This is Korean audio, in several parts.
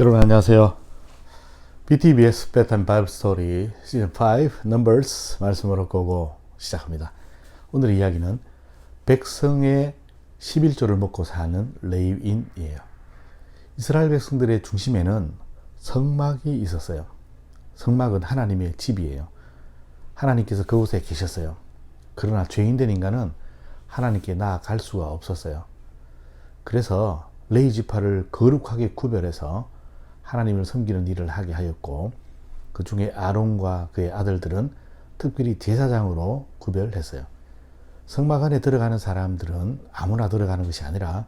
여러분 안녕하세요. BTBS Bedtime Bible Story 시즌 5 Numbers 말씀으로 보고 시작합니다. 오늘의 이야기는 백성의 11조를 먹고 사는 레위인이에요. 이스라엘 백성들의 중심에는 성막이 있었어요. 성막은 하나님의 집이에요. 하나님께서 그곳에 계셨어요. 그러나 죄인된 인간은 하나님께 나아갈 수가 없었어요. 그래서 레이 지파를 거룩하게 구별해서 하나님을 섬기는 일을 하게 하였고 그 중에 아론과 그의 아들들은 특별히 제사장으로 구별했어요. 성막 안에 들어가는 사람들은 아무나 들어가는 것이 아니라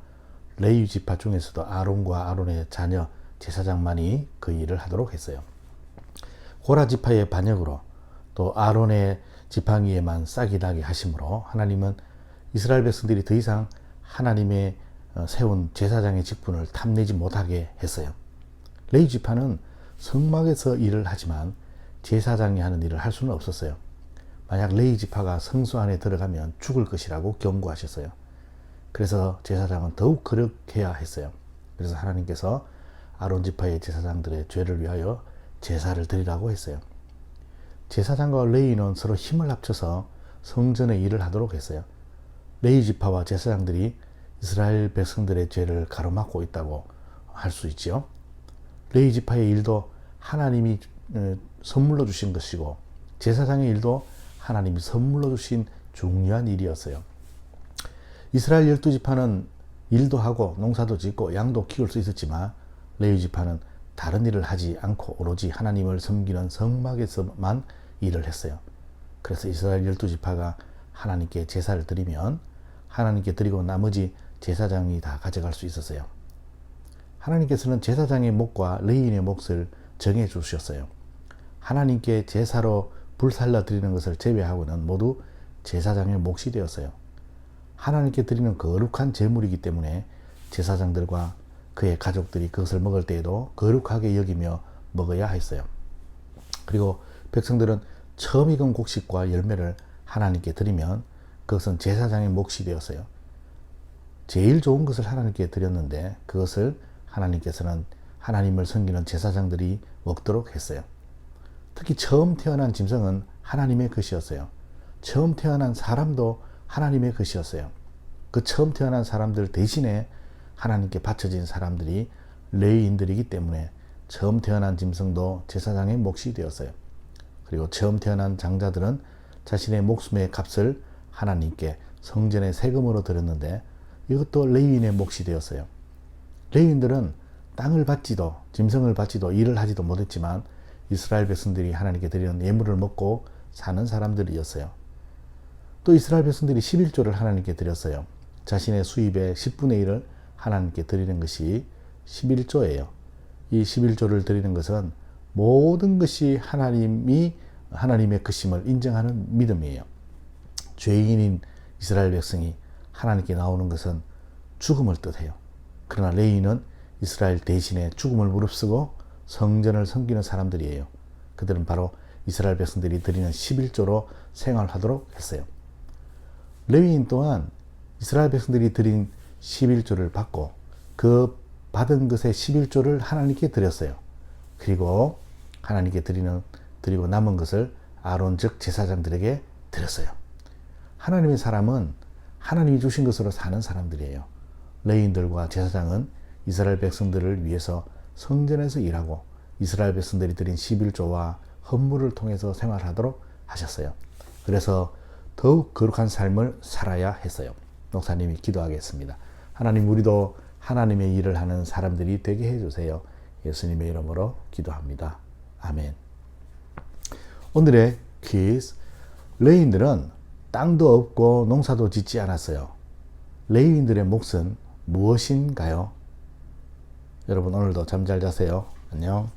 레이 지파 중에서도 아론과 아론의 자녀 제사장만이 그 일을 하도록 했어요. 고라 지파의 반역으로 또 아론의 지팡이에만 싹이 나게 하심으로 하나님은 이스라엘 백성들이 더 이상 하나님의 어, 세운 제사장의 직분을 탐내지 못하게 했어요. 레이 지파는 성막에서 일을 하지만 제사장이 하는 일을 할 수는 없었어요. 만약 레이 지파가 성소 안에 들어가면 죽을 것이라고 경고하셨어요. 그래서 제사장은 더욱 거룩해야 했어요. 그래서 하나님께서 아론 지파의 제사장들의 죄를 위하여 제사를 드리라고 했어요. 제사장과 레이는 서로 힘을 합쳐서 성전의 일을 하도록 했어요. 레이 지파와 제사장들이 이스라엘 백성들의 죄를 가로막고 있다고 할 수 있지요. 레이 지파의 일도 하나님이 어, 선물로 주신 것이고 제사장의 일도 하나님이 선물로 주신 중요한 일이었어요. 이스라엘 열두 지파는 일도 하고 농사도 짓고 양도 키울 수 있었지만 레위 지파는 다른 일을 하지 않고 오로지 하나님을 섬기는 성막에서만 일을 했어요. 그래서 이스라엘 열두 지파가 하나님께 제사를 드리면 하나님께 드리고 나머지 제사장이 다 가져갈 수 있었어요. 하나님께서는 제사장의 목과 레인의 몫을 정해 주셨어요. 하나님께 제사로 불살라 드리는 것을 제외하고는 모두 제사장의 몫이 되었어요. 하나님께 드리는 거룩한 제물이기 때문에 제사장들과 그의 가족들이 그것을 먹을 때에도 거룩하게 여기며 먹어야 했어요. 그리고 백성들은 처음 익은 곡식과 열매를 하나님께 드리면 그것은 제사장의 몫이 되었어요. 제일 좋은 것을 하나님께 드렸는데 그것을 하나님께서는 하나님을 섬기는 제사장들이 먹도록 했어요. 특히 처음 태어난 짐승은 하나님의 것이었어요. 처음 태어난 사람도 하나님의 것이었어요. 그 처음 태어난 사람들 대신에 하나님께 바쳐진 사람들이 레위인들이기 때문에 처음 태어난 짐승도 제사장의 몫이 되었어요. 그리고 처음 태어난 장자들은 자신의 목숨의 값을 하나님께 성전의 세금으로 드렸는데 이것도 레위인의 몫이 되었어요. 레위인들은 땅을 받지도 짐승을 받지도 일을 하지도 못했지만 이스라엘 백성들이 하나님께 드리는 예물을 먹고 사는 사람들이었어요. 또 이스라엘 백성들이 11조를 하나님께 드렸어요. 자신의 수입의 10분의 1을 하나님께 드리는 것이 11조예요. 이 11조를 드리는 것은 모든 것이 하나님이 하나님의 것임을 인정하는 믿음이에요. 죄인인 이스라엘 백성이 하나님께 나오는 것은 죽음을 뜻해요. 그러나 레이는 이스라엘 대신에 죽음을 무릅쓰고 성전을 섬기는 사람들이에요. 그들은 바로 이스라엘 백성들이 드리는 11조로 생활하도록 했어요. 레위인 또한 이스라엘 백성들이 드린 11조를 받고 그 받은 것의 11조를 하나님께 드렸어요. 그리고 하나님께 드리는 드리고 남은 것을 아론 즉 제사장들에게 드렸어요. 하나님의 사람은 하나님이 주신 것으로 사는 사람들이에요. 레인들과 제사장은 이스라엘 백성들을 위해서 성전에서 일하고 이스라엘 백성들이 드린 11조와 헌물을 통해서 생활하도록 하셨어요. 그래서 더욱 거룩한 삶을 살아야 했어요. 목사님이 기도하겠습니다. 하나님 우리도 하나님의 일을 하는 사람들이 되게 해주세요. 예수님의 이름으로 기도합니다. 아멘. 오늘의 퀴즈. 레인들은 땅도 없고 농사도 짓지 않았어요. 레인들의 몫은 무엇인가요? 여러분 오늘도 잠 잘 자세요. 안녕.